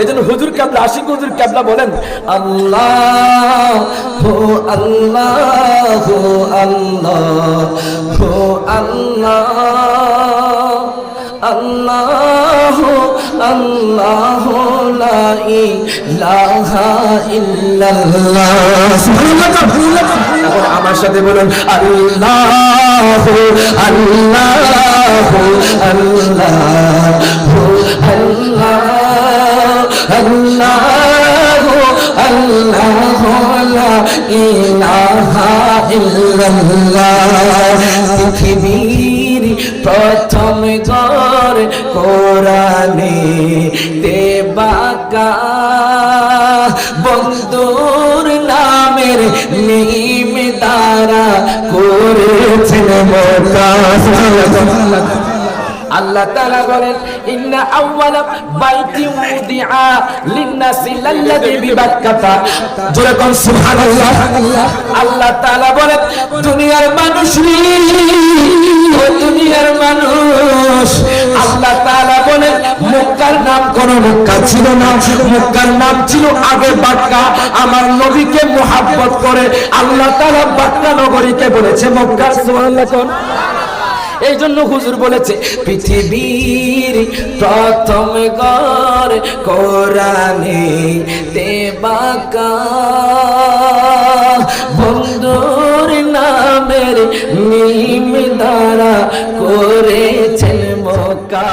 এই জন্য হুজুর ক্যাবলা আশিক হুজুর ক্যাবলা বলেন আল্লাহ হো আল্লাহ হো আল্লাহ হো আল্লাহ আল্লাহ আল্লাহ লা ইলাহা ইল্লাল্লাহ আমার সাথে বলুন আল্লাহ আল্লাহ আল্লাহ ইলাহা ইল্লাল্লাহ। পৃথিবীর প্রথম ঘর কোরআনে দেবাকা। বন্ধুর নামের নিম দ্বারা করেছেন মোকা আল্লাহ তাআলা বলেন, ইন্না আউওয়ালা বাইতি উদিআ লিন-নাসি লাল্লাযী বিবাক্কাতা। জোরে কোন সুবহানাল্লাহ। আল্লাহ তাআলা বলেন, দুনিয়ার মানুষ ও দুনিয়ার মানুষ। আল্লাহ তাআলা বলেন, মক্কার নাম কোন মক্কা ছিল না। মক্কার নাম ছিল আগে বাক্কা। আমার নবীকে মোহাব্বত করে আল্লাহ তাআলা বাক্কা নগরীকে বলেছে। মক্কা সুবহানাল্লাহ এই জন্য হুজুর বলেছে, পৃথিবীর প্রথম গর কোরআনে দেবাকা। বন্ধুর নামের নিম দ্বারা করেছেন মকা